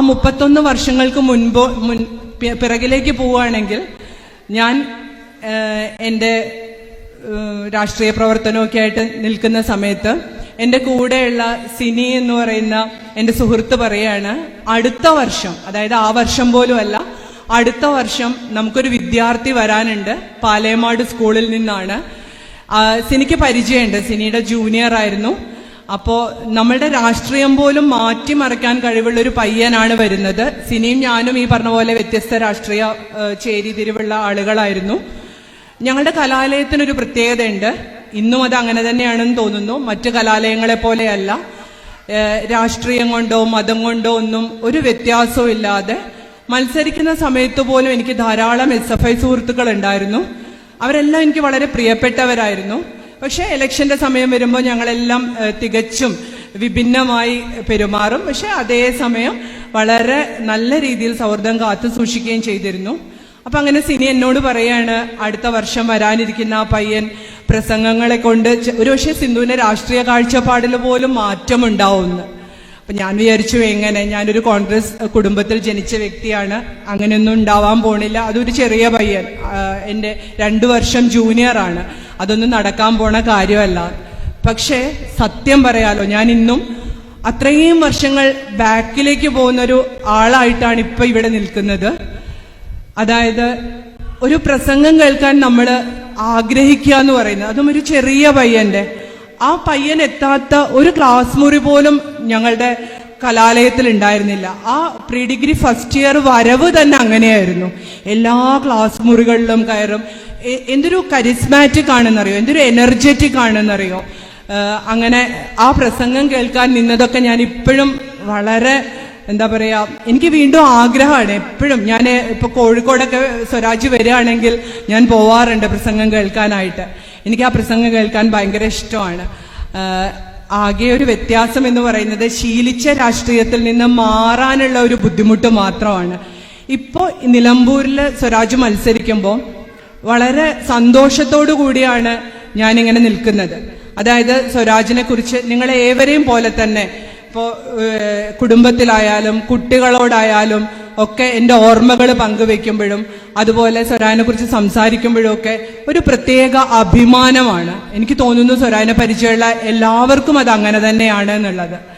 മുപ്പത്തൊന്ന് വർഷങ്ങൾക്ക് മുൻപ് മുൻ പിറകിലേക്ക് പോവുകയാണെങ്കിൽ ഞാൻ എന്റെ രാഷ്ട്രീയ പ്രവർത്തനമൊക്കെ ആയിട്ട് നിൽക്കുന്ന സമയത്ത് എന്റെ കൂടെയുള്ള സിനി എന്ന് പറയുന്ന എന്റെ സുഹൃത്ത് പറയാണ് അടുത്ത വർഷം അതായത് ആ വർഷം പോലുമല്ല അടുത്ത വർഷം നമുക്കൊരു വിദ്യാർത്ഥി വരാനുണ്ട് പാലയമാട് സ്കൂളിൽ നിന്നാണ്. സിനിക്ക് പരിചയമുണ്ട് സിനിയുടെ ജൂനിയർ ആയിരുന്നു അപ്പോ നമ്മളുടെ രാഷ്ട്രീയം പോലും മാറ്റിമറിക്കാൻ കഴിവുള്ള ഒരു പയ്യനാണ് വരുന്നത്. സിനിയും ഞാനും ഈ പറഞ്ഞ പോലെ വ്യത്യസ്ത രാഷ്ട്രീയ ചേരിതിരിവുള്ള ആളുകളായിരുന്നു. ഞങ്ങളുടെ കലാലയത്തിനൊരു പ്രത്യേകതയുണ്ട്. ഇന്നും അത് അങ്ങനെ തന്നെയാണെന്ന് തോന്നുന്നു. മറ്റു കലാലയങ്ങളെ പോലെയല്ല. രാഷ്ട്രീയം കൊണ്ടോ മതം കൊണ്ടോ ഒന്നും ഒരു വ്യത്യാസവും ഇല്ലാതെ മത്സരിക്കുന്ന സമയത്ത് പോലും എനിക്ക് ധാരാളം എസ് എഫ് ഐ സുഹൃത്തുക്കൾ ഉണ്ടായിരുന്നു. അവരെല്ലാം എനിക്ക് വളരെ പ്രിയപ്പെട്ടവരായിരുന്നു. പക്ഷേ ഇലക്ഷന്റെ സമയം വരുമ്പോൾ ഞങ്ങളെല്ലാം തികച്ചും വിഭിന്നമായി പെരുമാറും. പക്ഷെ അതേസമയം വളരെ നല്ല രീതിയിൽ സൗഹൃദം കാത്തു സൂക്ഷിക്കുകയും ചെയ്തിരുന്നു. അപ്പൊ അങ്ങനെ സിനി എന്നോട് പറയാണ് അടുത്ത വർഷം വരാനിരിക്കുന്ന ആ പയ്യൻ പ്രസംഗങ്ങളെ കൊണ്ട് ഒരു ഒരുപക്ഷെ സിന്ധുവിന്റെ രാഷ്ട്രീയ കാഴ്ചപ്പാടിൽ പോലും മാറ്റമുണ്ടാവുമെന്ന് അപ്പൊ ഞാൻ വിചാരിച്ചു എങ്ങനെ? ഞാനൊരു കോൺഗ്രസ് കുടുംബത്തിൽ ജനിച്ച വ്യക്തിയാണ്. അങ്ങനെയൊന്നും ഉണ്ടാവാൻ പോണില്ല. അതൊരു ചെറിയ പയ്യൻ എന്റെ രണ്ടു വർഷം ജൂനിയറാണ് അതൊന്നും നടക്കാൻ പോണ കാര്യമല്ല. പക്ഷേ സത്യം പറയാലോ ഞാൻ ഇന്നും അത്രയും വർഷങ്ങൾ ബാക്കിലേക്ക് പോകുന്ന ഒരു ആളായിട്ടാണ് ഇപ്പൊ ഇവിടെ നിൽക്കുന്നത്. അതായത് ഒരു പ്രസംഗം കേൾക്കാൻ നമ്മൾ ആഗ്രഹിക്കുക എന്ന് പറയുന്നത്. അതും ഒരു ചെറിയ പയ്യന്റെ. ആ പയ്യൻ എത്താത്ത ഒരു ക്ലാസ് മുറി പോലും ഞങ്ങളുടെ കലാലയത്തിൽ ഉണ്ടായിരുന്നില്ല. ആ പ്രീ ഡിഗ്രി ഫസ്റ്റ് ഇയർ വരവ് തന്നെ അങ്ങനെയായിരുന്നു. എല്ലാ ക്ലാസ് മുറികളിലും കയറും. എന്തൊരു കരിസ്മാറ്റിക് ആണെന്നറിയോ? എന്തൊരു എനർജറ്റിക് ആണെന്നറിയോ? അങ്ങനെ ആ പ്രസംഗം കേൾക്കാൻ നിന്നതൊക്കെ ഞാൻ ഇപ്പോഴും വളരെ എന്താ പറയാ എനിക്ക് വീണ്ടും ആഗ്രഹമാണ് എപ്പോഴും. ഞാൻ ഇപ്പൊ കോഴിക്കോടൊക്കെ സ്വരാജ് വരികയാണെങ്കിൽ ഞാൻ പോവാറുണ്ട് പ്രസംഗം കേൾക്കാനായിട്ട്. എനിക്ക് ആ പ്രസംഗം കേൾക്കാൻ ഭയങ്കര ഇഷ്ടമാണ്. ആകെ ഒരു വ്യത്യാസം എന്ന് പറയുന്നത് ശീലിച്ച രാഷ്ട്രീയത്തിൽ നിന്ന് മാറാനുള്ള ഒരു ബുദ്ധിമുട്ട് മാത്രമാണ്. ഇപ്പോൾ നിലമ്പൂരിൽ സ്വരാജ് മത്സരിക്കുമ്പോൾ വളരെ സന്തോഷത്തോടു കൂടിയാണ് ഞാനിങ്ങനെ നിൽക്കുന്നത്. അതായത് സ്വരാജിനെ കുറിച്ച് നിങ്ങളെ ഏവരെയും പോലെ തന്നെ ഇപ്പോ കുടുംബത്തിലായാലും കുട്ടികളോടായാലും ഒക്കെ എന്റെ ഓർമ്മകൾ പങ്കുവെക്കുമ്പോഴും അതുപോലെ സ്വരാനെ കുറിച്ച് സംസാരിക്കുമ്പോഴും ഒക്കെ ഒരു പ്രത്യേക അഭിമാനമാണ്. എനിക്ക് തോന്നുന്നു സ്വരാനെ പരിചയമുള്ള എല്ലാവർക്കും അത് അങ്ങനെ തന്നെയാണ് എന്നുള്ളത്.